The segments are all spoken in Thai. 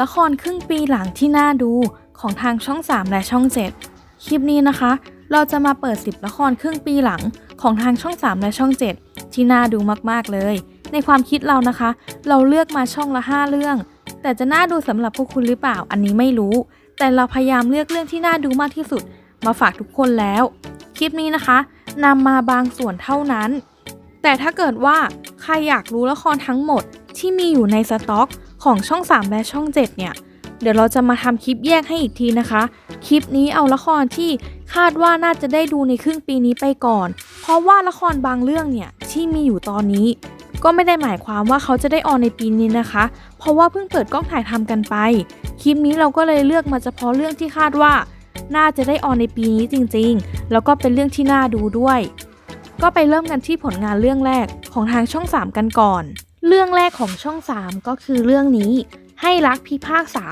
ละครครึ่งปีหลังที่น่าดูของทางช่อง 3 และช่อง 7 คลิปนี้นะคะ เราจะมาเปิด 10 ละครครึ่งปีหลังของทางช่อง 3 และช่อง 7 ที่น่าดูมากๆเลย ในความคิดเรานะคะ เราเลือกมาช่องละ 5 เรื่อง แต่จะน่าดูสำหรับพวกคุณหรือเปล่าอันนี้ไม่รู้ แต่เราพยายามเลือกเรื่องที่น่าดูมากที่สุด มาฝากทุกคนแล้ว คลิปนี้นะคะนำมาบางส่วนเท่านั้น แต่ถ้าเกิดว่าใครอยากรู้ละครทั้งหมดที่มีอยู่ในสต็อก ของช่อง 3 และช่อง 7 เนี่ย เดี๋ยวเราจะมาทำคลิปแยกให้อีกทีนะคะ คลิปนี้เอาละครที่คาดว่าน่าจะได้ดูในครึ่งปีนี้ไปก่อน เพราะว่าละครบางเรื่องเนี่ยที่มีอยู่ตอนนี้ ก็ไม่ได้หมายความว่าเขาจะได้ออนในปีนี้นะคะ เพราะว่าเพิ่งเปิดกล้องถ่ายทำกันไป คลิปนี้เราก็เลยเลือกมาเฉพาะเรื่องที่คาดว่า น่าจะได้ออนในปีนี้จริงๆ แล้วก็เป็นเรื่องที่น่าดูด้วย ก็ไปเริ่มกันที่ผลงานเรื่องแรกของทางช่อง 3 กันก่อน เรื่องแรกของช่อง 3 ก็คือเรื่องนี้ ให้รักพิพากษา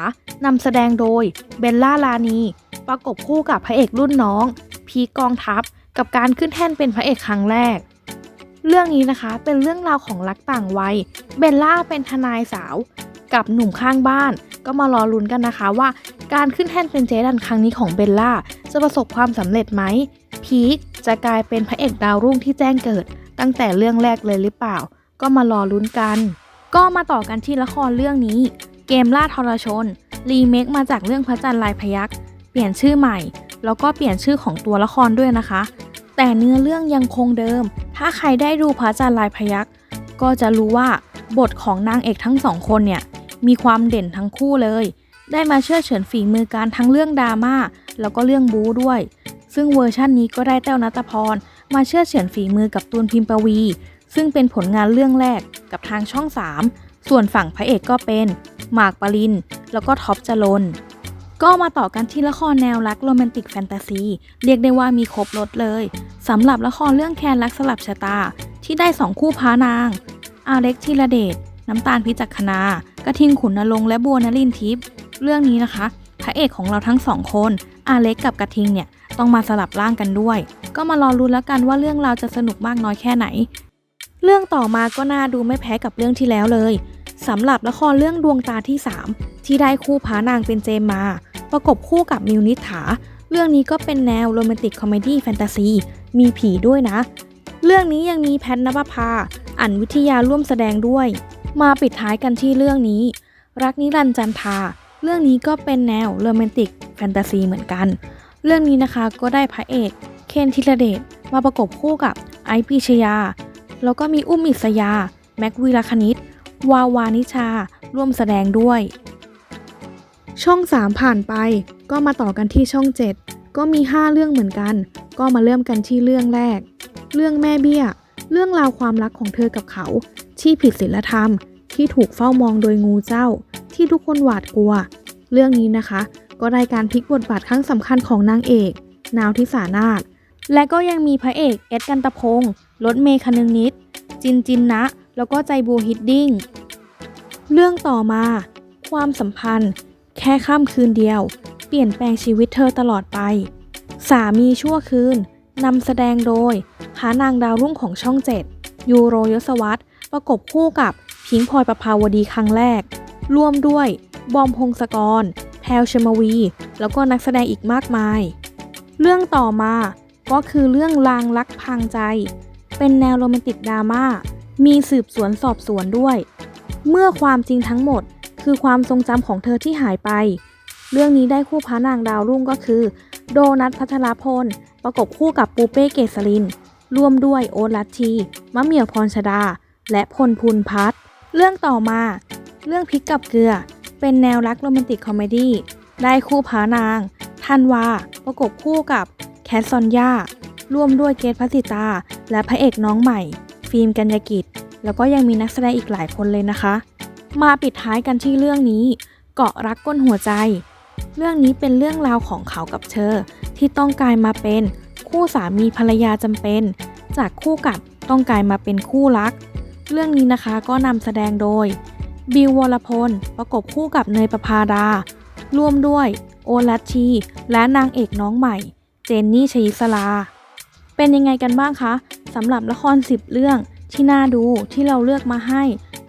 นำแสดงโดยเบลล่าลานี ประกบคู่กับพระเอกรุ่นน้อง พีกองทัพ กับการขึ้นแท่นเป็นพระเอกครั้งแรก เรื่องนี้นะคะเป็นเรื่องราวของรักต่างวัย เบลล่าเป็นทนายสาว กับหนุ่มข้างบ้าน ก็มารอลุ้นกันนะคะว่า การขึ้นแท่นเป็นเจดันครั้งนี้ของเบลล่าจะประสบความสำเร็จไหม พีคจะกลายเป็นพระเอกดาวรุ่งที่แจ้งเกิด ตั้งแต่เรื่องแรกเลยหรือเปล่า ก็มารอลุ้นกัน ก็มาต่อกันที่ละครเรื่องนี้ เกมล่าทรชน รีเมคมาจากเรื่องพระจันทร์ลายพยักเปลี่ยนชื่อใหม่ แล้วก็เปลี่ยนชื่อของตัวละครด้วยนะคะ แต่เนื้อเรื่องยังคงเดิม ถ้าใครได้ดูพระจันทร์ลายพยักก็จะรู้ว่าบทของนางเอกทั้งสองคนเนี่ยมีความเด่นทั้งคู่เลย ได้มาเชื่อเฉือนฝีมือการทั้งเรื่องดราม่าแล้วก็เรื่องบู๊ด้วย ซึ่งเวอร์ชั่นนี้ก็ได้แต้วนัตพรมาเชื่อเฉือนฝีมือกับตูนพิมพ์ปวี ซึ่งเป็นผลงานเรื่องแรกกับทางช่อง 3 ส่วนฝั่งพระเอกก็เป็นหมากปรินแล้วก็ท็อปจรนก็มาต่อกันที่ละครแนวรักโรแมนติกแฟนตาซีเรียกได้ว่ามีครบรถเลยสำหรับละครเรื่องแคนรักสลับชะตา ที่ได้สองคู่พานาง อาเล็กธีระเดชน้ำตาลพิจักขณากระทิงขุนนรงและบัวนลินทิพย์เรื่องนี้นะคะ พระเอกของเราทั้งสองคน อาเล็กกับกระทิงเนี่ยต้องมาสลับร่างกันด้วย ก็มารอรุ้นแล้วกันว่าเรื่องราวจะสนุกมากน้อยแค่ไหน เรื่องต่อมาก็น่าดูไม่แพ้กับเรื่องที่แล้วเลยสำหรับละครเรื่องดวงตาที่ 3 ที่ได้คู่พานางเป็นเจมมา ประกบคู่กับมิวนิษฐา เรื่องนี้ก็เป็นแนวโรแมนติกคอมเมดี้แฟนตาซี มีผีด้วยนะ เรื่องนี้ยังมีแพทนภพาอันวิทยาร่วมแสดงด้วย มาปิดท้ายกันที่เรื่องนี้ รักนิรันดร์จันทา เรื่องนี้ก็เป็นแนวโรแมนติกแฟนตาซีเหมือนกัน เรื่องนี้นะคะก็ได้พระเอก เคนธีรเดชมาประกบคู่กับไอซ์ปรีชยา แล้วก็มีอุ้มอิสยา แม็กวีรคณิต วาวานิชา ร่วมแสดงด้วย ช่อง 3 ผ่านไป ก็มาต่อกันที่ช่อง 7 ก็มี 5 เรื่องเหมือนกัน ก็มาเริ่มกันที่เรื่องแรก เรื่องแม่เบี้ย เรื่องราวความรักของเธอกับเขา ที่ผิดศีลธรรม ที่ถูกเฝ้ามองโดยงูเจ้า ที่ทุกคนหวาดกลัว เรื่องนี้นะคะ ก็ได้การพลิกบทบาทครั้งสำคัญของนางเอก นาวทิสานาถและก็ยังมีพระเอกเอ็ดกันตะพงศ์ รถเมย์คนึงนิด จินจินนะ แล้วก็ใจบูฮิดดิ้ง เรื่องต่อมา ความสัมพันธ์ แค่ข้ามคืนเดียว เปลี่ยนแปลงชีวิตเธอตลอดไป สามีชั่วคืนนำแสดงโดยพานางดาวรุ่งของช่อง7ยูโรยศวัตประกบคู่กับพิงพลอยประภาวดีครั้งแรก ร่วมด้วย บอมพงศกร แพลชมวี แล้วก็นักแสดงอีกมากมาย เรื่องต่อมาก็คือเรื่องลางรักพังใจ เป็นแนวโรแมนติกดราม่า มีสืบสวนสอบสวนด้วย เมื่อความจริงทั้งหมด คือความทรงจำของเธอที่หายไป เรื่องนี้ได้คู่พระนางดาวรุ่งก็คือ โดนัทพัทรพล ประกบคู่กับปูเป้เกษริน ร่วมด้วยโอตลัตทีมะเหมี่ยวพรชดา และพลพุนพัฒเรื่องต่อมา เรื่องพริกกับเกลือ เป็นแนวรักโรแมนติกคอมเมดี้ ได้คู่พานางทันวา ประกบคู่กับแคทซอนยาร่วมด้วยเกตพัสิตา และพระเอกน้องใหม่ ฟิล์มกัญญกิจ แล้วก็ยังมีนักแสดงอีกหลายคนเลยนะคะ มาปิดท้ายกันที่เรื่องนี้ เกาะรักก้นหัวใจ เรื่องนี้เป็นเรื่องราวของเขากับเธอที่ต้องกลายมาเป็น คู่สามีภรรยาจำเป็น จากคู่กัดต้องกลายมาเป็นคู่รัก เรื่องนี้นะคะก็นำแสดงโดย บิววรพล ประกบคู่กับเนยประภาดา ร่วมด้วย โอลัชชี และนางเอกน้องใหม่ เจนนี่ชยิสลา เป็นยังไงกันบ้างคะ สำหรับละคร 10 เรื่องที่น่าดูที่เราเลือกมาให้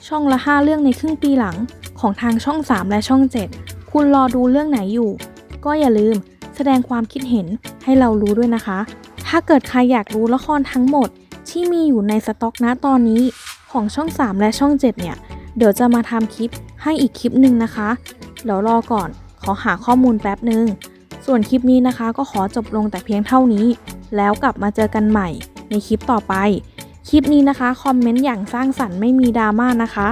ช่องละ 5 เรื่องในครึ่งปีหลังของทางช่อง 3 และช่อง 7 คุณรอดูเรื่องไหนอยู่ ก็อย่าลืมแสดงความคิดเห็นให้เรารู้ด้วยนะคะ ถ้าเกิดใครอยากรู้ละครทั้งหมดที่มีอยู่ในสต็อกนะตอนนี้ของช่อง 3 และช่อง 7 เนี่ย เดี๋ยวจะมาทำคลิปให้อีกคลิปหนึ่งนะคะเดี๋ยวรอก่อนขอหาข้อมูลแป๊บหนึ่งส่วนคลิปนี้นะคะก็ขอจบลงแต่เพียงเท่านี้ แล้วกลับมาเจอกันใหม่ ในคลิปต่อไป คลิปนี้นะคะ คอมเมนต์อย่างสร้างสรรค์ไม่มีดราม่านะคะ